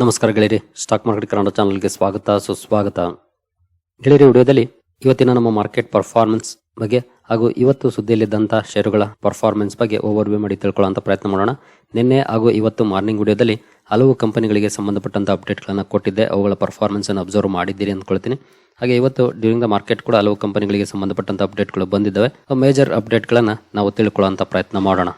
ನಮಸ್ಕಾರ ಗೆಳೆಯರಿ, stock market Kannada ಚಾನಲ್ಗೆ ಸ್ವಾಗತ, ಸುಸ್ವಾಗತ. ಗೆಳೆಯರಿ, ವಿಡಿಯೋದಲ್ಲಿ ಇವತ್ತಿನ ನಮ್ಮ ಮಾರ್ಕೆಟ್ ಪರ್ಫಾರ್ಮೆನ್ಸ್ ಬಗ್ಗೆ ಹಾಗೂ ಇವತ್ತು ಸುದ್ದಿಯಲ್ಲಿದ್ದಂಥ ಷೇರುಗಳ ಪರ್ಫಾರ್ಮೆನ್ಸ್ ಬಗ್ಗೆ ಓವರ್ ವ್ಯೂ ಮಾಡಿ ತಿಳ್ಕೊಳ್ಳೋಂಥ ಪ್ರಯತ್ನ ಮಾಡೋಣ. ನಿನ್ನೆ ಹಾಗೂ ಇವತ್ತು ಮಾರ್ನಿಂಗ್ ವಿಡಿಯೋದಲ್ಲಿ ಹಲವು ಕಂಪನಿಗಳಿಗೆ ಸಂಬಂಧಪಟ್ಟಂಥ ಅಪ್ಡೇಟ್ಗಳನ್ನು ಕೊಟ್ಟಿದ್ದೆ. ಅವುಗಳ ಪರ್ಫಾರ್ಮೆನ್ಸನ್ನು ಅಬ್ಸರ್ವ್ ಮಾಡಿದ್ದೀರಿ ಅಂದ್ಕೊಳ್ತೀನಿ. ಹಾಗೆ ಇವತ್ತು ಡ್ಯೂರಿಂಗ್ ದ ಮಾರ್ಕೆಟ್ ಕೂಡ ಹಲವು ಕಂಪನಿಗಳಿಗೆ ಸಂಬಂಧಪಟ್ಟಂಥ ಅಪ್ಡೇಟ್ಗಳು ಬಂದಿದ್ದಾವೆ. ಮೇಜರ್ ಅಪ್ಡೇಟ್ಗಳನ್ನು ನಾವು ತಿಳ್ಕೊಳ್ಳೋಂಥ ಪ್ರಯತ್ನ ಮಾಡೋಣ.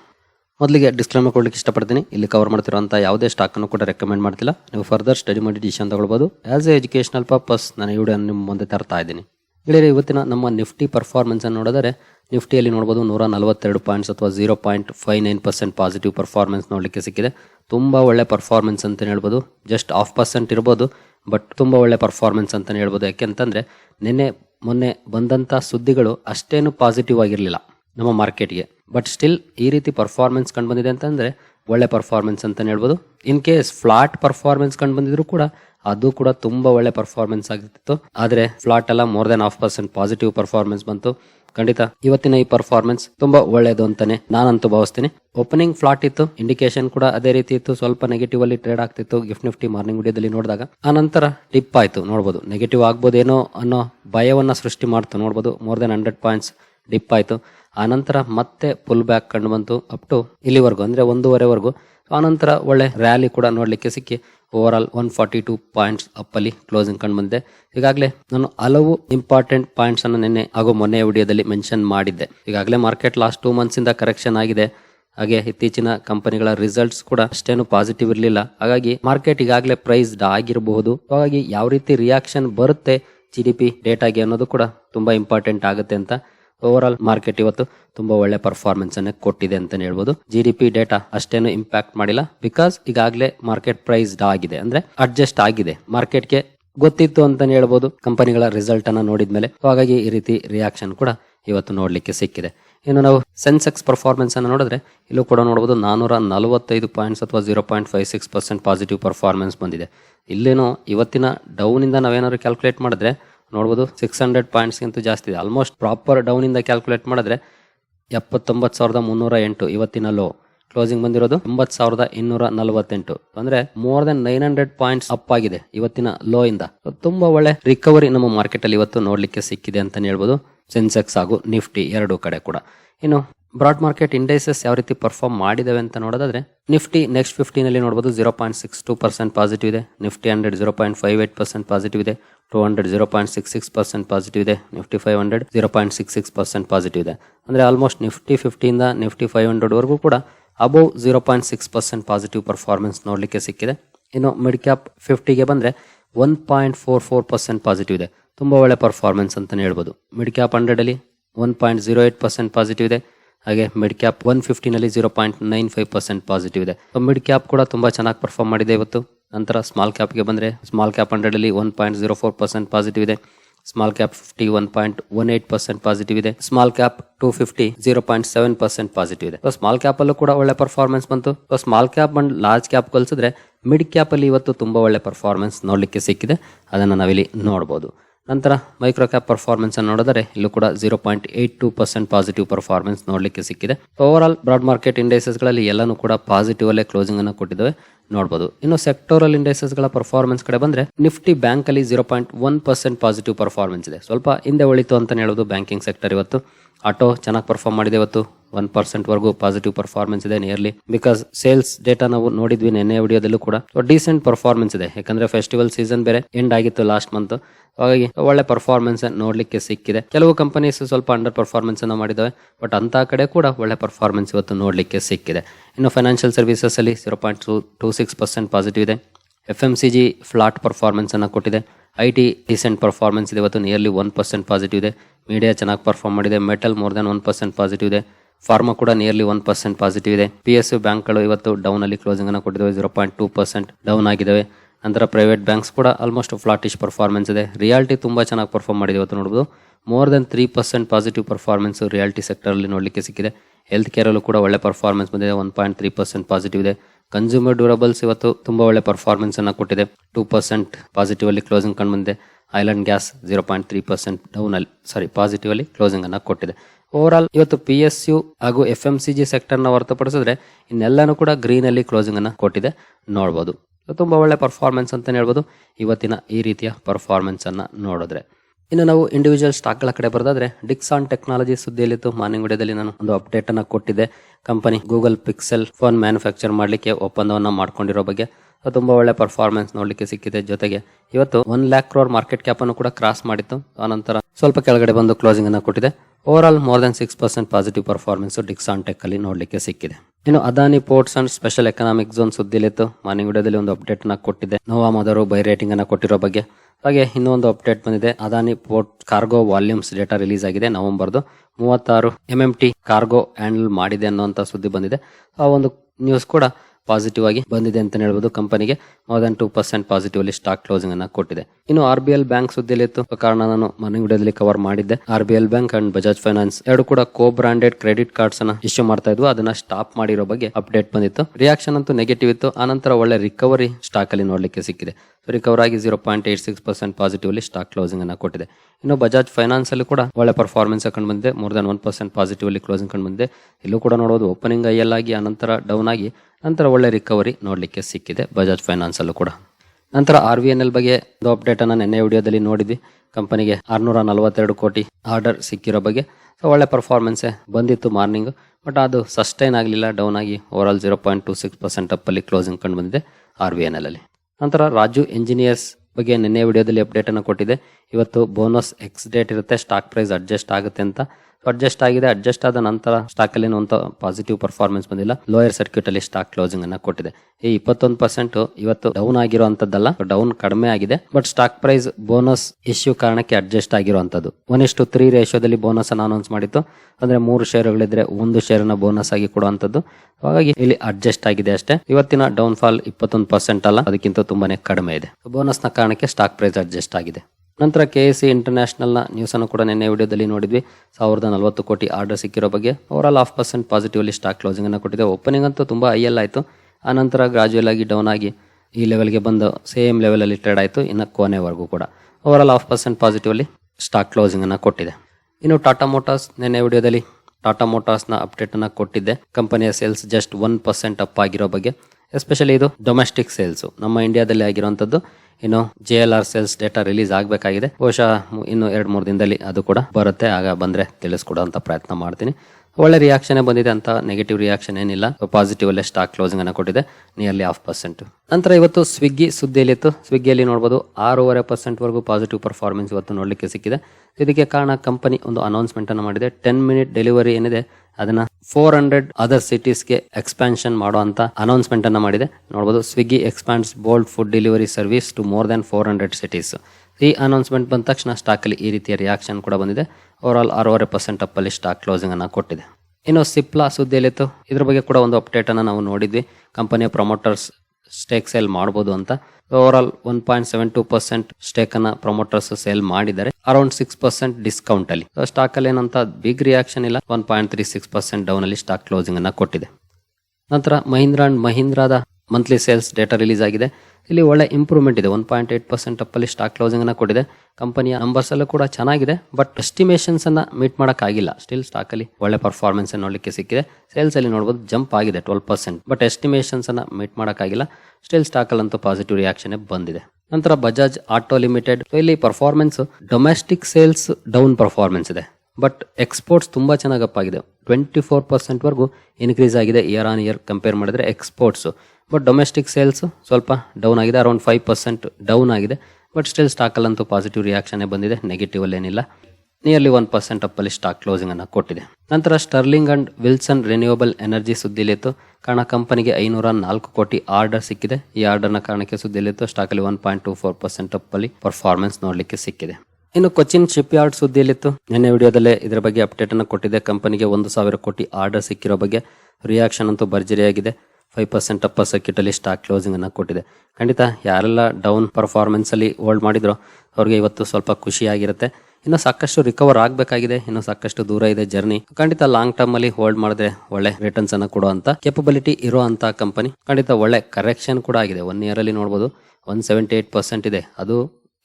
ಮೊದಲಿಗೆ ಡಿಸ್ಕ್ಲೇಮರ್ ಕೊಡ್ಲಿಕ್ಕೆ ಇಷ್ಟಪಡ್ತೀನಿ. ಇಲ್ಲಿ ಕವರ್ ಮಾಡ್ತಿರುವಂಥ ಯಾವುದೇ ಸ್ಟಾಕನ್ನು ಕೂಡ ರೆಕಮೆಂಡ್ ಮಾಡ್ತಿಲ್ಲ. ನೀವು ಫರ್ದರ್ ಸ್ಟಡಿ ಮಾಡಿ ಡಿಸಿಷನ್ ತಗೊಳ್ಬೋದು. ಆಸ್ ಎ ಎಜುಕೇಷನಲ್ ಪರ್ಪಸ್ ನಾನು ಈ ವಿಡಿಯೋ ನಿಮ್ಮ ಮುಂದೆ ತರ್ತಾ ಇದ್ದೀನಿ. ಗೆಳೆಯರೆ, ಇವತ್ತಿನ ನಮ್ಮ ನಿಫ್ಟಿ ಪರ್ಫಾರ್ಮೆನ್ಸ್ ಅನ್ನು ನೋಡಿದರೆ ನಿಫ್ಟಿಯಲ್ಲಿ ನೋಡ್ಬೋದು ನೂರ ನಲವತ್ತೆರಡು ಪಾಯಿಂಟ್ಸ್ ಅಥವಾ zero point five nine percent positive performance ನೋಡಲಿಕ್ಕೆ ಸಿಕ್ಕಿದೆ. ತುಂಬ ಒಳ್ಳೆ ಪರ್ಫಾರ್ಮೆನ್ಸ್ ಅಂತಲೇ ಹೇಳ್ಬೋದು. ಜಸ್ಟ್ ಆಫ್ ಪರ್ಸೆಂಟ್ ಇರ್ಬೋದು ಬಟ್ ತುಂಬ ಒಳ್ಳೆ ಪರ್ಫಾರ್ಮೆನ್ಸ್ ಅಂತಲೇ ಹೇಳ್ಬೋದು. ಯಾಕೆಂತಂದರೆ, ನಿನ್ನೆ, ಮೊನ್ನೆ ಬಂದಂಥ ಸುದ್ದಿಗಳು ಅಷ್ಟೇನು ಪಾಸಿಟಿವ್ ಆಗಿರಲಿಲ್ಲ ನಮ್ಮ ಮಾರ್ಕೆಟ್ಗೆ ಬಟ್ ಸ್ಟಿಲ್ ಈ ರೀತಿ ಪರ್ಫಾರ್ಮೆನ್ಸ್ ಕಂಡು ಬಂದಿದೆ ಅಂತಂದ್ರೆ ಒಳ್ಳೆ ಪರ್ಫಾರ್ಮೆನ್ಸ್ ಅಂತಲೇ ಹೇಳ್ಬೋದು. ಇನ್ ಕೇಸ್ ಫ್ಲಾಟ್ ಪರ್ಫಾರ್ಮೆನ್ಸ್ ಕಂಡು ಬಂದಿದ್ರು ಕೂಡ ಅದು ಕೂಡ ತುಂಬ ಒಳ್ಳೆ ಪರ್ಫಾರ್ಮೆನ್ಸ್ ಆಗಿತ್ತು ಆದರೆ ಫ್ಲಾಟ್ ಎಲ್ಲ more than half percent positive performance ಬಂತು. ಖಂಡಿತ ಇವತ್ತಿನ ಈ ಪರ್ಫಾರ್ಮೆನ್ಸ್ ತುಂಬಾ ಒಳ್ಳೆಯದು ಅಂತಾನೆ ನಾನಂತೂ ಭಾವಿಸ್ತೀನಿ. ಓಪನಿಂಗ್ ಫ್ಲಾಟ್ ಇತ್ತು ಇಂಡಿಕೇಶನ್ ಕೂಡ ಅದೇ ರೀತಿ ಇತ್ತು. ಸ್ವಲ್ಪ ನೆಗೆಟಿವ್ ಅಲ್ಲಿ ಟ್ರೇಡ್ ಆಗ್ತಿತ್ತು ಗಿಫ್ಟ್ ನಿಫ್ಟಿ ಮಾರ್ನಿಂಗ್ ವಿಡಿಯೋದಲ್ಲಿ ನೋಡಿದಾಗ. ಆ ನಂತರ ಡಿಪ್ ಆಯ್ತು, ನೋಡ್ಬೋದು. ನೆಗೆಟಿವ್ ಆಗ್ಬೋದೇನೋ ಅನ್ನೋ ಭಯವನ್ನ ಸೃಷ್ಟಿ ಮಾಡ್ತು, ನೋಡ್ಬೋದು. More than hundred points dip ಆಯ್ತು. ಆನಂತರ ಮತ್ತೆ ಫುಲ್ ಬ್ಯಾಕ್ ಕಂಡು ಬಂತು. ಅಪ್ ಟು ಇಲ್ಲಿವರೆಗೂ, ಅಂದ್ರೆ ಒಂದೂವರೆವರೆಗೂ. ಆನಂತರ ಒಳ್ಳೆ ರ್ಯಾಲಿ ಕೂಡ ನೋಡಲಿಕ್ಕೆ ಸಿಕ್ಕಿ. Overall one forty two points ಅಪ್ಪಲ್ಲಿ closing ಕಂಡು ಬಂದಿದೆ. ಈಗಾಗಲೇ ನಾನು ಹಲವು ಇಂಪಾರ್ಟೆಂಟ್ ಪಾಯಿಂಟ್ಸ್ ಅನ್ನು ನಿನ್ನೆ ಹಾಗೂ ಮೊನ್ನೆ ವಿಡಿಯೋದಲ್ಲಿ ಮೆನ್ಷನ್ ಮಾಡಿದ್ದೆ. ಈಗಾಗಲೇ ಮಾರ್ಕೆಟ್ ಲಾಸ್ಟ್ ಟೂ ಮಂತ್ಸ್ ಇಂದ ಕರೆಕ್ಷನ್ ಆಗಿದೆ. ಹಾಗೆ ಇತ್ತೀಚಿನ ಕಂಪನಿಗಳ ರಿಸಲ್ಟ್ಸ್ ಕೂಡ ಅಷ್ಟೇನು ಪಾಸಿಟಿವ್ ಇರಲಿಲ್ಲ. ಹಾಗಾಗಿ ಮಾರ್ಕೆಟ್ ಈಗಾಗಲೇ ಪ್ರೈಸ್ಡ್ ಆಗಿರಬಹುದು. ಹಾಗಾಗಿ ಯಾವ ರೀತಿ ರಿಯಾಕ್ಷನ್ ಬರುತ್ತೆ ಜಿ ಡಿ ಪಿ ಡೇಟಾಗೆ ಅನ್ನೋದು ಕೂಡ ತುಂಬಾ ಇಂಪಾರ್ಟೆಂಟ್ ಆಗುತ್ತೆ ಅಂತ ಓವರ್ ಆಲ್ ಮಾರ್ಕೆಟ್ ಇವತ್ತು ತುಂಬಾ ಒಳ್ಳೆ ಪರ್ಫಾರ್ಮೆನ್ಸ್ ಅನ್ನ ಕೊಟ್ಟಿದೆ ಅಂತ ಹೇಳ್ಬೋದು. ಜಿ ಡಿ ಪಿ ಡೇಟಾ ಅಷ್ಟೇನು ಇಂಪ್ಯಾಕ್ಟ್ ಮಾಡಿಲ್ಲ ಬಿಕಾಸ್ ಈಗಾಗಲೇ ಮಾರ್ಕೆಟ್ ಪ್ರೈಸ್ಡ್ ಆಗಿದೆ. ಅಂದ್ರೆ ಅಡ್ಜಸ್ಟ್ ಆಗಿದೆ. ಮಾರ್ಕೆಟ್ಗೆ ಗೊತ್ತಿತ್ತು ಅಂತ ಹೇಳ್ಬೋದು. ಕಂಪನಿಗಳ ರಿಸಲ್ಟ್ ಅನ್ನ ನೋಡಿದ್ಮೇಲೆ. ಹಾಗಾಗಿ ಈ ರೀತಿ ರಿಯಾಕ್ಷನ್ ಕೂಡ ಇವತ್ತು ನೋಡ್ಲಿಕ್ಕೆ ಸಿಕ್ಕಿದೆ. ಇನ್ನು ನಾವು ಸೆನ್ಸೆಕ್ಸ್ ಪರ್ಫಾರ್ಮೆನ್ಸ್ ಅನ್ನು ನೋಡಿದ್ರೆ ಇಲ್ಲೂ ಕೂಡ ನೋಡಬಹುದು ನಾನೂರ ನಲವತ್ತೈದು ಪಾಯಿಂಟ್ಸ್ ಅಥವಾ zero point five six percent positive performance ಬಂದಿದೆ. ಇಲ್ಲೇನೋ ಇವತ್ತಿನ ಡೌನ್ ಇಂದ ನಾವೇನಾದ್ರು ಕ್ಯಾಲ್ಕುಲೇಟ್ ಮಾಡಿದ್ರೆ ನೋಡ್ಬೋದು ಸಿಕ್ಸ್ ಹಂಡ್ರೆಡ್ ಪಾಯಿಂಟ್ಸ್ಗಿಂತ ಜಾಸ್ತಿ ಇದೆ. ಆಲ್ಮೋಸ್ಟ್ ಪ್ರಾಪರ್ ಡೌನಿಂದ ಕ್ಯಾಲ್ಕುಲೇಟ್ ಮಾಡಿದ್ರೆ ಎಪ್ಪತ್ತೊಂಬತ್ತು ಸಾವಿರದ ಮುನ್ನೂರ ಎಂಟು ಇವತ್ತಿನ ಲೋ ಕ್ಲೋಸಿಂಗ್ ಬಂದಿರೋದು ಒಂಬತ್ತು ಸಾವಿರದ ಇನ್ನೂರ ನಲವತ್ತೆಂಟು. ಅಂದ್ರೆ more than nine hundred points up ಆಗಿದೆ ಇವತ್ತಿನ ಲೋ ಇಂದ. ತುಂಬಾ ಒಳ್ಳೆ ರಿಕವರಿ ನಮ್ಮ ಮಾರ್ಕೆಟ್ ಅಲ್ಲಿ ಇವತ್ತು ನೋಡ್ಲಿಕ್ಕೆ ಸಿಕ್ಕಿದೆ ಅಂತ ಹೇಳ್ಬೋದು. ಸೆನ್ಸೆಕ್ಸ್ ಹಾಗೂ ನಿಫ್ಟಿ ಎರಡು ಕಡೆ ಕೂಡ. ಇನ್ನು ಬ್ರಾಡ್ ಮಾರ್ಕೆಟ್ ಇಂಡೈಸಸ್ ಯಾವ ರೀತಿ ಪರ್ಫಾರ್ಮ್ ಮಾಡಿದಾವೆ ಅಂತ ನೋಡೋದಾದ್ರೆ ನಿಫ್ಟಿ ನೆಕ್ಸ್ಟ್ ಫಿಫ್ಟಿನಲ್ಲಿ ನೋಡಬಹುದು zero point six two percent positive ಇದೆ. Nifty hundred zero point five eight percent positive ಇದೆ. Two hundred zero point six six percent positive ಇದೆ. Nifty five hundred zero point six six percent positive ಇದೆ. ಅಂದರೆ almost Nifty ಫಿಫ್ಟಿಯಿಂದ Nifty five ಹಂಡ್ರೆಡ್ವರೆಗೂ ಕೂಡ above zero point six percent positive performance ನೋಡಲಿಕ್ಕೆ ಸಿಕ್ಕಿದೆ. ಇನ್ನು ಮಿಡ್ ಕ್ಯಾಪ್ ಫಿಫ್ಟಿಗೆ ಬಂದರೆ one point four four percent positive ಇದೆ. ತುಂಬ ಒಳ್ಳೆ ಪರ್ಫಾರ್ಮೆನ್ಸ್ ಅಂತಲೇ ಹೇಳ್ಬೋದು. Mid cap ಹಂಡ್ರೆಡಲ್ಲಿ one point zero eight percent positive ಇದೆ. ಹಾಗೆ mid cap one ಫಿಫ್ಟಿನಲ್ಲಿ zero point nine five percent positive ಇದೆ. ಮಿಡ್ ಕ್ಯಾಪ್ ಕೂಡ ತುಂಬ ಚೆನ್ನಾಗಿ ಪರ್ಫಾರ್ಮ್ ಮಾಡಿದೆ ಇವತ್ತು. ನಂತರ ಸ್ಮಾಲ್ ಕ್ಯಾಪ್ಗೆ ಬಂದರೆ small cap ಹಂಡ್ರೆಡಲ್ಲಿ one point zero four percent positive ಇದೆ. Small cap fifty one point one eight percent positive ಇದೆ. Small cap two fifty zero point seven percent positive ಇದೆ. ಸ್ಮಾಲ್ ಕ್ಯಾಪ್ ಅಲ್ಲೂ ಕೂಡ ಒಳ್ಳೆ ಪರ್ಫಾರ್ಮೆನ್ಸ್ ಬಂತು. Small cap and large cap ಕಲ್ಸಿದ್ರೆ mid cap ಅಲ್ಲಿ ಇವತ್ತು ತುಂಬಾ ಒಳ್ಳೆ ಪರ್ಫಾರ್ಮೆನ್ಸ್ ನೋಡಲಿಕ್ಕೆ ಸಿಕ್ಕಿದೆ. ಅದನ್ನು ನಾವಿಲ್ಲಿ ನೋಡಬಹುದು ನಂತರ ಮೈಕ್ರೋ ಕ್ಯಾಪ್ ಪರ್ಫಾರ್ಮೆನ್ಸ್ ಅನ್ನು ನೋಡಿದರೆ ಇಲ್ಲೂ ಕೂಡ zero point eight two percent positive performance ನೋಡಲಿಕ್ಕೆ ಸಿಕ್ಕಿದೆ. Overall broad market indices ಎಲ್ಲನೂ ಎಲ್ಲಾನು ಕೂಡ ಪಾಸಿಟಿವ್ ಅಲ್ಲೇ ಕ್ಲೋಸಿಂಗ್ ಅನ್ನು ಕೊಟ್ಟಿದ್ದಾವೆ. ನೋಡಬಹುದು ಇನ್ನು ಸೆಕ್ಟೋರಲ್ ಇಂಡೆಕ್ಸಸ್ಗಳ ಪರ್ಫಾರ್ಮೆನ್ಸ್ ಕಡೆ ಬಂದ್ರೆ ನಿಫ್ಟಿ ಬ್ಯಾಂಕ್ ಅಲ್ಲಿ zero point one percent positive performance ಇದೆ. ಸ್ವಲ್ಪ ಹಿಂದೆ ಉಳಿತು ಅಂತ ಹೇಳೋದು ಬ್ಯಾಂಕಿಂಗ್ ಸೆಕ್ಟರ್ ಇವತ್ತು. ಆಟೋ ಚೆನ್ನಾಗಿ ಪರ್ಫಾರ್ಮ್ ಮಾಡಿದೆ ಇವತ್ತು. ಒನ್ ಪರ್ಸೆಂಟ್ ವರೆಗೂ ಪಾಸಿಟಿವ್ ಪರ್ಫಾರ್ಮೆನ್ಸ್ ಇದೆ ನಿಯರ್ಲಿ ಬಿಕಾಸ್ ಸೇಲ್ಸ್ ಡೇಟಾ ನಾವು ನೋಡಿದ್ವಿ ನೆನ್ನೆ ವಿಡಿಯೋದಲ್ಲೂ ಕೂಡ. ಡೀಸೆಂಟ್ ಪರ್ಫಾರ್ಮೆನ್ಸ್ ಇದೆ. ಯಾಕಂದ್ರೆ ಫೆಸ್ಟಿವಲ್ ಸೀಸನ್ ಬೇರೆ ಎಂಡ್ ಆಗಿತ್ತು ಲಾಸ್ಟ್ ಮಂತ್ ಹಾಗಾಗಿ ಒಳ್ಳೆ ಪರ್ಫಾರ್ಮೆನ್ಸ್ ನೋಡ್ಲಿಕ್ಕೆ ಸಿಕ್ಕಿದೆ. ಕೆಲವು ಕಂಪನೀಸ್ ಸ್ವಲ್ಪ ಅಂಡರ್ ಪರ್ಫಾರ್ಮೆನ್ಸ್ ಅನ್ನು ಮಾಡಿದಾವೆ ಬಟ್ ಅಂತ ಕಡೆ ಕೂಡ ಒಳ್ಳೆ ಪರ್ಫಾರ್ಮೆನ್ಸ್ ಇವತ್ತು ನೋಡ್ಲಿಕ್ಕೆ ಸಿಕ್ಕಿದೆ. ಇನ್ನು ಫೈನಾನ್ಷಿಯಲ್ ಸರ್ವಿಸಸ್ ಅಲ್ಲಿ zero point two two six percent positive ಇದೆ. F M C G flat ಪರ್ಫಾರ್ಮೆನ್ಸನ್ನು ಕೊಟ್ಟಿದೆ. ಐ ಟಿ ಡಿಸೆಂಟ್ ಪರ್ಫಾರ್ಮೆನ್ಸ್ ಇದೆ ಇವತ್ತು ನಿಯರ್ಲಿ ಒನ್ ಪರ್ಸೆಂಟ್ ಪಾಸಿಟಿವ್ ಇದೆ. ಮೀಡಿಯಾ ಚೆನ್ನಾಗಿ ಪರ್ಫಾರ್ಮ್ ಮಾಡಿದೆ. Metal more than one percent positive ಇದೆ. ಫಾರ್ಮಾ ಕೂಡ ನಿಯರ್ಲಿ ಒನ್ ಪರ್ಸೆಂಟ್ ಪಾಸಿಟಿವ್ ಇದೆ. ಪಿ ಎಸ್ ಯು ಬ್ಯಾಂಕ್ಗಳು ಇವತ್ತು ಡೌನಲ್ಲಿ ಕ್ಲೋಸಿಂಗನ್ನು ಕೊಟ್ಟಿದ್ದಾವೆ. Zero point two percent down ಆಗಿದ್ದಾವೆ. ನಂತರ ಪ್ರೈವೇಟ್ ಬ್ಯಾಂಕ್ಸ್ ಕೂಡ ಆಲ್ಮೋಸ್ಟ್ ಫ್ಲಾಟಿಶ್ ಪರ್ಫಾರ್ಮೆನ್ಸ್ ಇದೆ. ರಿಯಾಲಿಟಿ ತುಂಬ ಚೆನ್ನಾಗಿ ಪರ್ಫಾರ್ಮ್ ಮಾಡಿದೆ ಇವತ್ತು ನೋಡ್ಬೋದು. More than three percent positive performance realty ಸೆಕ್ಟರಲ್ಲಿ ನೋಡ್ಲಿಕ್ಕೆ ಸಿಕ್ಕಿದೆ. ಹೆಲ್ತ್ ಕೇರಲ್ಲೂ ಕೂಡ ಒಳ್ಳೆ ಪರ್ಫಾರ್ಮೆನ್ಸ್ ಬಂದಿದೆ. One point three percent positive ಇದೆ. ಕನ್ಸ್ಯೂಮರ್ ಡ್ಯೂರಬಲ್ಸ್ ಇವತ್ತು ತುಂಬ ಒಳ್ಳೆ ಪರ್ಫಾರ್ಮೆನ್ಸ್ ಅನ್ನು ಕೊಟ್ಟಿದೆ. ಟೂ ಪರ್ಸೆಂಟ್ ಪಾಸಿಟಿವ್ ಅಲ್ಲಿ ಕ್ಲೋಸಿಂಗ್ ಕಂಡು ಬಂದಿದೆ. Oil and gas zero point three percent down ಅಲ್ಲಿ ಸಾರಿ ಪಾಸಿಟಿವ್ ಅಲ್ಲಿ ಕ್ಲೋಸಿಂಗ್ ಅನ್ನು ಕೊಟ್ಟಿದೆ. ಓವರ್ ಆಲ್ ಇವತ್ತು ಪಿ ಎಸ್ ಯು ಹಾಗೂ ಎಫ್ ಎಂ ಸಿ ಜಿ ಸೆಕ್ಟರ್ನ ಹೊರತುಪಡಿಸಿದ್ರೆ ಇನ್ನೆಲ್ಲಾನು ಕೂಡ ಗ್ರೀನ್ ಅಲ್ಲಿ ಕ್ಲೋಸಿಂಗ್ ಅನ್ನು ಕೊಟ್ಟಿದೆ ನೋಡಬಹುದು ತುಂಬಾ ಒಳ್ಳೆ ಪರ್ಫಾರ್ಮೆನ್ಸ್ ಅಂತಾನೆ ಹೇಳ್ಬೋದು. ಇವತ್ತಿನ ಈ ರೀತಿಯ ಪರ್ಫಾರ್ಮೆನ್ಸ್ ಅನ್ನ ನೋಡಿದ್ರೆ. ಇನ್ನು ನಾವು ಇಂಡಿವಿಜುವಲ್ ಸ್ಟಾಕ್ಗಳ ಕಡೆ ಬರೋದಾದ್ರೆ ಡಿಕ್ಸಾನ್ ಟೆಕ್ನಾಲಜಿ ಸುದ್ದಿಯಲ್ಲಿತ್ತು ಮಾರ್ನಿಂಗ್ ವಿಡಿಯೋದಲ್ಲಿ ನಾನು ಒಂದು ಅಪ್ಡೇಟ್ ಅನ್ನು ಕೊಟ್ಟಿದ್ದೆ. Company Google Pixel phone manufacture ಮಾಡಲಿಕ್ಕೆ ಒಪ್ಪಂದವನ್ನು ಮಾಡ್ಕೊಂಡಿರೋ ಬಗ್ಗೆ. ತುಂಬಾ ಒಳ್ಳೆ ಪರ್ಫಾರ್ಮೆನ್ಸ್ ನೋಡಲಿಕ್ಕೆ ಸಿಕ್ಕಿದೆ. ಜೊತೆಗೆ ಇವತ್ತು one lakh crore market cap ಅನ್ನು ಕೂಡ ಕ್ರಾಸ್ ಮಾಡಿತ್ತು. ಆನಂತರ ಸ್ವಲ್ಪ ಕೆಳಗಡೆ ಬಂದು ಕ್ಲೋಸಿಂಗ್ ಅನ್ನು ಕೊಟ್ಟಿದೆ. Overall more than six percent positive performance Dixon tech ಅಲ್ಲಿ ನೋಡಲಿಕ್ಕೆ ಸಿಕ್ಕಿದೆ. ಇನ್ನು Adani ports and special economic zone ಸುದ್ದಿಲಿತ್ತು morning ವಿಡಿಯೋದಲ್ಲಿ ಒಂದು ಅಪ್ಡೇಟ್ನ ಕೊಟ್ಟಿದೆ ನೋವಾ ಮಾದರು ಬೈ ರೇಟಿಂಗ್ ಅನ್ನ ಕೊಟ್ಟಿರೋ ಬಗ್ಗೆ. ಹಾಗೆ ಇನ್ನೊಂದು ಅಪ್ಡೇಟ್ ಬಂದಿದೆ. Adani port cargo volumes data release ಆಗಿದೆ ನವೆಂಬರ್ದು. ಮೂವತ್ತಾರು M M T cargo handle ಮಾಡಿದೆ ಅನ್ನುವಂತ ಸುದ್ದಿ ಬಂದಿದೆ. ಆ ಒಂದು ನ್ಯೂಸ್ ಕೂಡ ಪಾಸಿಟಿವ್ ಆಗಿ ಬಂದಿದೆ ಅಂತ ಹೇಳ್ಬೋದು. ಕಂಪನಿಗೆ more than two percent positive ಅಲ್ಲಿ ಸ್ಟಾಕ್ ಕ್ಲೋಸಿಂಗ್ ಅನ್ನ ಕೊಟ್ಟಿದೆ. ಇನ್ನು ಆರ್ ಬಿ ಎಲ್ ಬ್ಯಾಂಕ್ ಸುದ್ದಿಯಲ್ಲಿ ಇತ್ತು ಕಾರಣ ನಾನು ಮನೆ ವಿಡಿಯೋದಲ್ಲಿ ಕವರ್ ಮಾಡಿದ್ದೆ. R B L bank and Bajaj finance ಎರಡು ಕೂಡ ಕೋ ಬ್ರಾಂಡೆಡ್ ಕ್ರೆಡಿಟ್ ಕಾರ್ಡ್ಸ್ ಅನ್ನ ಇಶ್ಯೂ ಮಾಡ್ತಾ ಇದ್ವು. ಅದನ್ನ ಸ್ಟಾಪ್ ಮಾಡಿರೋ ಬಗ್ಗೆ ಅಪ್ಡೇಟ್ ಬಂದಿತ್ತು. ರಿಯಾಕ್ಷನ್ ಅಂತೂ ನೆಗೆಟಿವ್ ಇತ್ತು. ಆನಂತರ ಒಳ್ಳೆ ರಿಕವರಿ ಸ್ಟಾಕ್ ಅಲ್ಲಿ ನೋಡ್ಲಿಕ್ಕೆ ಸಿಕ್ಕಿದೆ. ರಿಕವರ್ ಆಗಿ zero point eight six percent positive ಅಲ್ಲಿ ಸ್ಟಾಕ್ ಕ್ಲೋಸಿಂಗ್ ಅನ್ನ ಕೊಟ್ಟಿದೆ. ಇನ್ನು ಬಜಾಜ್ ಫೈನಾನ್ಸ್ ಅಲ್ಲಿ ಕೂಡ ಒಳ್ಳೆ ಪರ್ಫಾರ್ಮೆನ್ಸ್ ಕಂಡು ಬಂದಿದೆ. More than one percent positive ಅಲ್ಲಿ ಕ್ಲೋಸಿಂಗ್ ಕಂಡು ಬಂದಿದೆ. ಇಲ್ಲೂ ಕೂಡ ನೋಡೋದು ಓಪನಿಂಗ್ ಐ ಎಲ್ ಆಗಿ, ಆನಂತರ ಡೌನ್ ಆಗಿ ನಂತರ ಒಳ್ಳೆ ರಿಕವರಿ ನೋಡ್ಲಿಕ್ಕೆ ಸಿಕ್ಕಿದೆ ಬಜಾಜ್ ಫೈನಾನ್ಸ್ ಅಲ್ಲೂ ಕೂಡ. ನಂತರ ಆರ್ ವಿ ಎನ್ ಎಲ್ ಬಗ್ಗೆ ಅಪ್ಡೇಟ್ ಅನ್ನ ನಿನ್ನೆ ವಿಡಿಯೋದಲ್ಲಿ ನೋಡಿದ್ವಿ. ಕಂಪನಿಗೆ ಆರ್ನೂರ ನಲವತ್ತೆರಡು ಕೋಟಿ ಆರ್ಡರ್ ಸಿಕ್ಕಿರೋ ಬಗ್ಗೆ. ಸೊ ಒಳ್ಳೆ ಪರ್ಫಾರ್ಮೆನ್ಸೇ ಬಂದಿತ್ತು ಮಾರ್ನಿಂಗ್. ಬಟ್ ಅದು ಸಸ್ಟೈನ್ ಆಗಲಿಲ್ಲ. ಡೌನ್ ಆಗಿ overall zero point two six percent ಅಪ್ಪಲ್ಲಿ closing ಕಂಡು ಬಂದಿದೆ ಆರ್ ವಿ ಎನ್ ಎಲ್ ಅಲ್ಲಿ. ನಂತರ ರಾಜು ಇಂಜಿನಿಯರ್ಸ್ ಬಗ್ಗೆ ನಿನ್ನೆ ವಿಡಿಯೋದಲ್ಲಿ ಅಪ್ಡೇಟ್ ಅನ್ನು ಕೊಟ್ಟಿದೆ. ಇವತ್ತು ಬೋನಸ್ ಎಕ್ಸ್ ಡೇಟ್ ಇರುತ್ತೆ. ಸ್ಟಾಕ್ ಪ್ರೈಸ್ ಅಡ್ಜಸ್ಟ್ ಆಗುತ್ತೆ ಅಂತ. ಅಡ್ಜಸ್ಟ್ ಆಗಿದೆ. ಅಡ್ಜಸ್ಟ್ ಆದ ನಂತರ ಸ್ಟಾಕ್ ಅಲ್ಲಿ ಒಂದು ಪಾಸಿಟಿವ್ ಪರ್ಫಾರ್ಮೆನ್ಸ್ ಬಂದಿಲ್ಲ. ಲೋಯರ್ ಸರ್ಕ್ಯೂಟ್ ಅಲ್ಲಿ ಸ್ಟಾಕ್ ಕ್ಲೋಸಿಂಗ್ ಅನ್ನ ಕೊಟ್ಟಿದೆ. ಈ ಇಪ್ಪತ್ತೊಂದು ಪರ್ಸೆಂಟ್ ಇವತ್ತು ಡೌನ್ ಆಗಿರುವಂತದ್ದಲ್ಲ ಡೌನ್ ಕಡಿಮೆ ಆಗಿದೆ. But stock price bonus issue ಕಾರಣಕ್ಕೆ ಅಡ್ಜಸ್ಟ್ ಆಗಿರುವಂತದ್ದು. ಒನ್ ಇಷ್ಟು ತ್ರೀ ರೇಷಿಯೋದಲ್ಲಿ ಬೋನಸ್ ಅನ್ನು ಅನೌನ್ಸ್ ಮಾಡಿತ್ತು. ಅಂದ್ರೆ ಮೂರು ಶೇರುಗಳಿದ್ರೆ ಒಂದು ಶೇರ್ನ ಬೋನಸ್ ಆಗಿ ಕೊಡುವಂತದ್ದು. ಹಾಗಾಗಿ ಇಲ್ಲಿ ಅಡ್ಜಸ್ಟ್ ಆಗಿದೆ ಅಷ್ಟೇ. ಇವತ್ತಿನ ಡೌನ್ ಫಾಲ್ ಇಪ್ಪತ್ತೊಂದು ಪರ್ಸೆಂಟ್ ಅಲ್ಲ. ಅದಕ್ಕಿಂತ ತುಂಬಾನೇ ಕಡಿಮೆ ಇದೆ. ಬೋನಸ್ನ ಕಾರಣಕ್ಕೆ ಸ್ಟಾಕ್ ಪ್ರೈಸ್ ಅಡ್ಜಸ್ಟ್ ಆಗಿದೆ. ನಂತರ ಕೆ ಎಸ್ ಸಿ ಇಂಟರ್ನ್ಯಾಷನಲ್ನ ನ್ಯೂಸನ್ನು ಕೂಡ ನಿನ್ನೆ ವಿಡಿಯೋದಲ್ಲಿ ನೋಡಿದ್ವಿ. ಸಾವಿರದ ನಲವತ್ತು ಕೋಟಿ ಆರ್ಡರ್ ಸಿಕ್ಕಿರೋ ಬಗ್ಗೆ overall half percent positively stock closing ಅನ್ನು ಕೊಟ್ಟಿದೆ. ಓಪನಿಂಗ್ ಅಂತೂ ತುಂಬ ಐ ಎಲ್ ಆಯಿತು. ಆ ನಂತರ ಗ್ರಾಜುಯಲ್ ಆಗಿ ಡೌನ್ ಆಗಿ ಈ ಲೆವೆಲ್ಗೆ ಬಂದು ಸೇಮ್ ಲೆವೆಲಲ್ಲಿ ಟ್ರೇಡ್ ಆಯಿತು ಇನ್ನು ಕೊನೆವರೆಗೂ ಕೂಡ. Overall half percent positively stock closing ಅನ್ನು ಕೊಟ್ಟಿದೆ. ಇನ್ನು ಟಾಟಾ ಮೋಟಾರ್ಸ್ ನಿನ್ನೆ ವಿಡಿಯೋದಲ್ಲಿ ಟಾಟಾ ಮೋಟಾರ್ಸ್ನ ಅಪ್ಡೇಟನ್ನು ಕೊಟ್ಟಿದ್ದೆ. ಕಂಪನಿಯ sales just one percent up ಆಗಿರೋ ಬಗ್ಗೆ. ಎಸ್ಪೆಷಲಿ ಇದು ಡೊಮೆಸ್ಟಿಕ್ ಸೇಲ್ಸ್ ನಮ್ಮ ಇಂಡಿಯಾದಲ್ಲಿ ಆಗಿರುವಂತದ್ದು ಇನ್ನು J L R sales data release ಆಗಬೇಕಾಗಿದೆ. ಬಹುಶಃ ಇನ್ನು ಎರಡು, ಮೂರು ದಿನದಲ್ಲಿ ಅದು ಕೂಡ ಬರುತ್ತೆ. ಆಗ ಬಂದರೆ ತಿಳಿಸ್ಕೊಡೋ ಅಂತ ಪ್ರಯತ್ನ ಮಾಡ್ತೀನಿ. ಒಳ್ಳೆ ರಿಯಾಕ್ಷನ್ ಬಂದಿದೆ ಅಂತ ನೆಗೆಟಿವ್ ರಿಯಾಕ್ಷನ್ ಏನಿಲ್ಲ. ಪಾಸಿಟಿವ್ ಅಲ್ಲೇ ಸ್ಟಾಕ್ ಕ್ಲೋಸಿಂಗ್ ಅನ್ನ ಕೊಟ್ಟಿದೆ. ನಿಯರ್ಲಿ ಹಾಫ್ ಪರ್ಸೆಂಟ್ ನಂತರ ಇವತ್ತು ಸ್ವಿಗ್ಗಿ ಸುದ್ದಿಯಲ್ಲಿ ಇತ್ತು ಸ್ವಿಗ್ಗಿಯಲ್ಲಿ ನೋಡಬಹುದು ಆರೂವರೆ ಪರ್ಸೆಂಟ್ ವರೆಗೂ ಪಾಸಿಟಿವ್ ಪರ್ಫಾರ್ಮೆನ್ಸ್ ಇವತ್ತು ನೋಡ್ಲಿಕ್ಕೆ ಸಿಕ್ಕಿದೆ. ಇದಕ್ಕೆ ಕಾರಣ ಕಂಪನಿ ಒಂದು ಅನೌನ್ಸ್ಮೆಂಟ್ ಅನ್ನು ಮಾಡಿದೆ. ಟೆನ್ ಮಿನಿಟ್ ಡೆಲಿವರಿ ಏನಿದೆ, ಅದನ್ನ ಫೋರ್ ಹಂಡ್ರೆಡ್ ಅದರ್ ಸಿಟೀಸ್ಗೆ ಎಕ್ಸ್ಪಾನ್ಷನ್ ಅಂತ ಅನೌನ್ಸ್ಮೆಂಟ್ ಅನ್ನ ಮಾಡಿದೆ. ನೋಡಬಹುದು Swiggy expands bold food delivery service to more than four hundred cities ಈ ಅನೌನ್ಸ್ಮೆಂಟ್ ಬಂದ ತಕ್ಷಣ ಸ್ಟಾಕ್ ಅಲ್ಲಿ ಈ ರೀತಿಯ ರಿಯಾಕ್ಷನ್ ಕೂಡ ಬಂದಿದೆ. ಓವರ್ ಆಲ್ ಆರೂವರೆ ಪರ್ಸೆಂಟ್ ಅಪ್ ಅಲ್ಲಿ ಸ್ಟಾಕ್ ಕ್ಲೋಸಿಂಗ್ ಅನ್ನು ಕೊಟ್ಟಿದೆ. ಇನ್ನು ಸಿಪ್ಲಾ ಸುದ್ದಿಯಲ್ಲಿತ್ತು. ಇದ್ರ ಬಗ್ಗೆ ಕೂಡ ಒಂದು ಅಪ್ಡೇಟ್ ಅನ್ನು ನಾವು ನೋಡಿದ್ವಿ. ಕಂಪನಿಯ ಪ್ರಮೋಟರ್ಸ್ ಸ್ಟೇಕ್ ಸೇಲ್ ಮಾಡಬಹುದು ಅಂತ. Over all one point seven two percent stake ಅನ್ನ ಪ್ರಮೋಟರ್ಸ್ ಸೇಲ್ ಮಾಡಿದ್ದಾರೆ. ಅರೌಂಡ್ ಸಿಕ್ಸ್ ಪರ್ಸೆಂಟ್ ಡಿಸ್ಕೌಂಟ್ ಅಲ್ಲಿ. ಸ್ಟಾಕ್ ಅಲ್ಲಿ ಏನಂತ ಬಿಗ್ ರಿಯಾಕ್ಷನ್ ಇಲ್ಲ. One point three six percent down ಅಲ್ಲಿ ಸ್ಟಾಕ್ ಕ್ಲೋಸಿಂಗ್ ಅನ್ನ ಕೊಟ್ಟಿದೆ. ನಂತರ ಮಹೀಂದ್ರ ಅಂಡ್ ಮಹೀಂದ್ರಾದ ಮಂತ್ಲಿ ಸೇಲ್ಸ್ ಡೇಟಾ ರಿಲೀಸ್ ಆಗಿದೆ. ಇಲ್ಲಿ ಒಳ್ಳೆ ಇಂಪ್ರೂವ್ಮೆಂಟ್ ಇದೆ. ಒನ್ ಪಾಯಿಂಟ್ ಏಟ್ ಪರ್ಸೆಂಟ್ ಅಪ್ಪಲ್ಲಿ ಸ್ಟಾಕ್ ಕ್ಲೋಸಿಂಗ್ ಅನ್ನು ಕೊಟ್ಟಿದೆ. ಕಂಪನಿಯ ನಂಬರ್ಸ್ ಎಲ್ಲ ಕೂಡ ಚೆನ್ನಾಗಿದೆ. ಬಟ್ ಎಸ್ಟಿಮೇಷನ್ಸ್ ಅನ್ನ ಮೀಟ್ ಮಾಡೋಕ್ಕಾಗಿಲ್ಲ. ಸ್ಟಿಲ್ ಸ್ಟಾಕ್ ಅಲ್ಲಿ ಒಳ್ಳೆ ಪರ್ಫಾರ್ಮೆನ್ಸ್ ನೋಡಲಿಕ್ಕೆ ಸಿಕ್ಕಿದೆ. ಸೇಲ್ಸ್ ಅಲ್ಲಿ ನೋಡಬಹುದು ಜಂಪ್ ಆಗಿದೆ ಟ್ವೆಲ್ ಪರ್ಸೆಂಟ್ ಬಟ್ ಎಸ್ಟಿಮೇಷನ್ಸ್ ಅನ್ನ ಮೀಟ್ ಮಾಡೋಕ್ಕಾಗಿಲ್ಲ. ಸ್ಟಿಲ್ ಸ್ಟಾಕ್ ಅಲ್ಲಂತೂ ಪಾಸಿಟಿವ್ ರಿಯಾಕ್ಷನ್ ಬಂದಿದೆ. ನಂತರ ಬಜಾಜ್ ಆಟೋ ಲಿಮಿಟೆಡ್ ಇಲ್ಲಿ performance domestic sales down performance ಇದೆ. ಬಟ್ ಎಕ್ಸ್ಪೋರ್ಟ್ಸ್ ತುಂಬಾ ಚೆನ್ನಾಗಿ ಆಗಿದೆ. ಟ್ವೆಂಟಿ ಫೋರ್ ಪರ್ಸೆಂಟ್ ವರೆಗೂ ಇನ್ಕ್ರೀಸ್ ಆಗಿದೆ ಇಯರ್ ಆನ್ ಇಯರ್ ಕಂಪೇರ್ ಮಾಡಿದ್ರೆ ಎಕ್ಸ್ಪೋರ್ಟ್ಸ್ ಬಟ್ ಡೊಮೆಸ್ಟಿಕ್ ಸೇಲ್ಸ್ ಸ್ವಲ್ಪ ಡೌನ್ ಆಗಿದೆ. ಅರೌಂಡ್ ಫೈವ್ ಪರ್ಸೆಂಟ್ ಡೌನ್ ಆಗಿದೆ. ಬಟ್ ಸ್ಟಿಲ್ ಸ್ಟಾಕಲ್ಲಂತೂ ಪಾಸಿಟಿವ್ ರಿಯಾಕ್ಷನ್ ಬಂದಿದೆ. ನೆಗೆಟಿವ್ ಏನಿಲ್ಲ. ನಿಯರ್ಲಿ ಒನ್ ಪರ್ಸೆಂಟ್ ಅಪ್ಪಲ್ಲಿ ಸ್ಟಾಕ್ ಕ್ಲೋಸಿಂಗ್ ಅನ್ನು ಕೊಟ್ಟಿದೆ. ನಂತರ Sterling and Wilson renewable energy ಸುದ್ದಿಲಿತ್ತು ಕಾರಣ ಕಂಪನಿಗೆ ಐನೂರ ನಾಲ್ಕು ಕೋಟಿ ಆರ್ಡರ್ ಸಿಕ್ಕಿದೆ. ಈ ಆರ್ಡರ್ನ ಕಾರಣಕ್ಕೆ ಸುದ್ದಿಲಿತ್ತು ಸ್ಟಾಕಲ್ಲಿ one point two four percent ಅಪ್ಪಲ್ಲಿ performance ನೋಡಲಿಕ್ಕೆ ಸಿಕ್ಕಿದೆ. ಇನ್ನು ಕೊಚ್ಚಿನ್ ಶಿಪ್ ಯಾರ್ಡ್ ಸುದ್ದಿಯಲ್ಲಿತ್ತು ನಿನ್ನೆ ವಿಡಿಯೋದಲ್ಲೇ ಇದರ ಬಗ್ಗೆ ಅಪ್ಡೇಟ್ ಅನ್ನು ಕೊಟ್ಟಿದೆ ಕಂಪನಿಗೆ ಒಂದು ಸಾವಿರ ಕೋಟಿ ಆರ್ಡರ್ ಸಿಕ್ಕಿರೋ ಬಗ್ಗೆ ರಿಯಾಕ್ಷನ್ ಅಂತೂ ಭರ್ಜರಿಯಾಗಿದೆ. ಫೈವ್ ಪರ್ಸೆಂಟ್ ಅಪ್ಪ ಸರ್ಕ್ಯೂಟಲ್ಲಿ ಸ್ಟಾಕ್ ಕ್ಲೋಸಿಂಗ್ ಅನ್ನ ಕೊಟ್ಟಿದೆ. ಖಂಡಿತ ಯಾರೆಲ್ಲ ಡೌನ್ ಪರ್ಫಾರ್ಮೆನ್ಸ್ ಅಲ್ಲಿ ಹೋಲ್ಡ್ ಮಾಡಿದ್ರು ಅವ್ರಿಗೆ ಇವತ್ತು ಸ್ವಲ್ಪ ಖುಷಿಯಾಗಿರುತ್ತೆ ಇನ್ನು ಸಾಕಷ್ಟು ರಿಕವರ್ ಆಗಬೇಕಾಗಿದೆ. ಇನ್ನು ಸಾಕಷ್ಟು ದೂರ ಇದೆ ಜರ್ನಿ ಖಂಡಿತ ಲಾಂಗ್ ಟರ್ಮ್ ಅಲ್ಲಿ ಹೋಲ್ಡ್ ಮಾಡಿದ್ರೆ ಒಳ್ಳೆ ರಿಟರ್ನ್ಸ್ ಅನ್ನ ಕೊಡುವಂತ ಕೆಪಬಿಲಿಟಿ ಇರೋ ಅಂತ ಕಂಪನಿ ಖಂಡಿತ ಒಳ್ಳೆ ಕರೆಕ್ಷನ್ ಕೂಡ ಆಗಿದೆ. ಒನ್ ಇಯರ್ ಅಲ್ಲಿ ನೋಡಬಹುದು ಒನ್ ಸೆವೆಂಟಿ ಏಟ್ ಪರ್ಸೆಂಟ್ ಇದೆ. ಅದು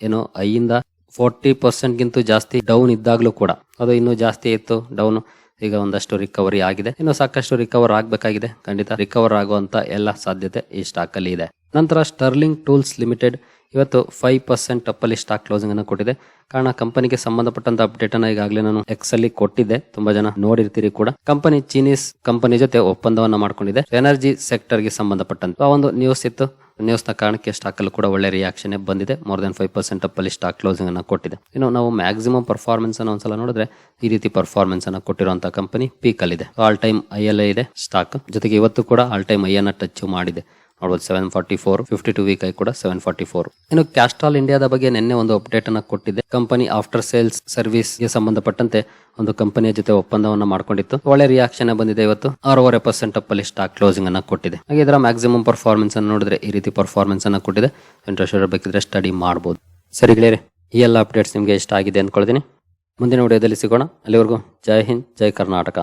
ಏನು ಐಯಿಂದ ಫೋರ್ಟಿ ಪರ್ಸೆಂಟ್ಗಿಂತ ಜಾಸ್ತಿ ಡೌನ್ ಇದ್ದಾಗಲೂ ಕೂಡ. ಅದು ಇನ್ನೂ ಜಾಸ್ತಿ ಇತ್ತು ಡೌನ್ ಈಗ ಒಂದಷ್ಟು ರಿಕವರಿ ಆಗಿದೆ. ಇನ್ನು ಸಾಕಷ್ಟು ರಿಕವರ್ ಆಗಬೇಕಾಗಿದೆ. ಖಂಡಿತ ರಿಕವರ್ ಆಗುವಂತ ಎಲ್ಲ ಸಾಧ್ಯತೆ ಈ ಸ್ಟಾಕ್ ಅಲ್ಲಿ ಇದೆ. ನಂತರ ಸ್ಟರ್ಲಿಂಗ್ ಟೂಲ್ಸ್ ಲಿಮಿಟೆಡ್ ಇವತ್ತು ಫೈವ್ ಪರ್ಸೆಂಟ್ ಅಪ್ಪಲ್ಲಿ ಸ್ಟಾಕ್ ಕ್ಲೋಸಿಂಗ್ ಅನ್ನು ಕೊಟ್ಟಿದೆ. ಕಾರಣ ಕಂಪನಿಗೆ ಸಂಬಂಧಪಟ್ಟಂತ ಅಪ್ಡೇಟ್ ಅನ್ನ ಈಗಾಗಲೇ ನಾನು ಎಕ್ಸ್ ಅಲ್ಲಿ ಕೊಟ್ಟಿದ್ದೆ. ತುಂಬಾ ಜನ ನೋಡಿರ್ತೀರಿ ಕೂಡ. ಕಂಪನಿ ಚೀನೀಸ್ ಕಂಪನಿ ಜೊತೆ ಒಪ್ಪಂದವನ್ನ ಮಾಡ್ಕೊಂಡಿದೆ. ಎನರ್ಜಿ ಸೆಕ್ಟರ್ಗೆ ಸಂಬಂಧಪಟ್ಟಂತ ಆ ಒಂದು ನ್ಯೂಸ್ ಇತ್ತು. ನ್ಯೂಸ್ನ ಕಾರಣಕ್ಕೆ ಸ್ಟಾಕ್ ಅಲ್ಲಿ ಕೂಡ ಒಳ್ಳೆ ರಿಯಾಕ್ಷನ್ ಬಂದಿದೆ. ಮೋರ್ ದನ್ ಫೈವ್ ಪರ್ಸೆಂಟ್ ಅಪ್ಪಲ್ಲಿ ಸ್ಟಾಕ್ ಕ್ಲೋಸಿಂಗ್ ಅನ್ನ ಕೊಟ್ಟಿದೆ. ಇನ್ನು ನಾವು ಮ್ಯಾಕ್ಸಿಮಮ್ ಪರ್ಫಾರ್ಮೆನ್ಸ್ ಅನ್ನು ಒಂದ್ಸಲ ನೋಡಿದ್ರೆ ಈ ರೀತಿ ಪರ್ಫಾರ್ಮೆನ್ಸ್ ಅನ್ನ ಕೊಟ್ಟಿರುವಂತ ಕಂಪನಿ ಪೀಕ್ ಅಲ್ಲಿ ಇದೆ ಆಲ್ ಟೈಮ್ ಐ ಎಲ್ ಇದೆ ಸ್ಟಾಕ್ ಜೊತೆಗೆ ಇವತ್ತು ಕೂಡ ಆಲ್ ಟೈಮ್ ಐ ಅನ್ನ ಟಚ್ ಮಾಡಿದೆ. ನೋಡ್ಬೋದು seven forty four fifty two week ಆಗಿ ಕೂಡ ಸೆವೆನ್ ಫಾರ್ಟಿ ಫೋರ್ ಇನ್ನು ಕ್ಯಾಸ್ಟ್ರಾಲ್ ಇಂಡಿಯಾದ ಬಗ್ಗೆ ನಿನ್ನೆ ಒಂದು ಅಪ್ಡೇಟ್ ಅನ್ನ ಕೊಟ್ಟಿದೆ. ಕಂಪನಿ ಆಫ್ಟರ್ ಸೇಲ್ಸ್ ಸರ್ವಿಸ್ಗೆ ಸಂಬಂಧಪಟ್ಟಂತೆ ಒಂದು ಕಂಪನಿಯ ಜೊತೆ ಒಪ್ಪಂದವನ್ನ ಮಾಡ್ಕೊಂಡಿತ್ತು. ಒಳ್ಳೆ ರಿಯಾಕ್ಷನ್ ಬಂದಿದೆ ಇವತ್ತು. ಆರೂವರೆ ಪರ್ಸೆಂಟ್ ಅಪ್ ಅಲ್ಲಿ ಸ್ಟಾಕ್ ಕ್ಲೋಸಿಂಗ್ ಅನ್ನ ಕೊಟ್ಟಿದೆ. ಹಾಗೆ ಇದರ ಮ್ಯಾಕ್ಸಿಮಮ್ ಪರ್ಫಾರ್ಮೆನ್ಸ್ ಅನ್ನು ನೋಡಿದ್ರೆ ಈ ರೀತಿ ಪರ್ಫಾರ್ಮೆನ್ಸ್ ಅನ್ನ ಕೊಟ್ಟಿದೆ. ಇಂಟ್ರೆಸ್ಟ್ ಬೇಕಿದ್ರೆ ಸ್ಟಡಿ ಮಾಡಬಹುದು ಸರಿ ಗೆಳೆಯರೆ, ಈ ಎಲ್ಲ ಅಪ್ಡೇಟ್ಸ್ ನಿಮಗೆ ಇಷ್ಟ ಆಗಿದೆ ಅಂದ್ಕೊಳ್ತೀನಿ ಮುಂದಿನ ವಿಡಿಯೋದಲ್ಲಿ ಸಿಗೋಣ. ಅಲ್ಲಿವರೆಗೂ ಜೈ ಹಿಂದ್, ಜೈ ಕರ್ನಾಟಕ.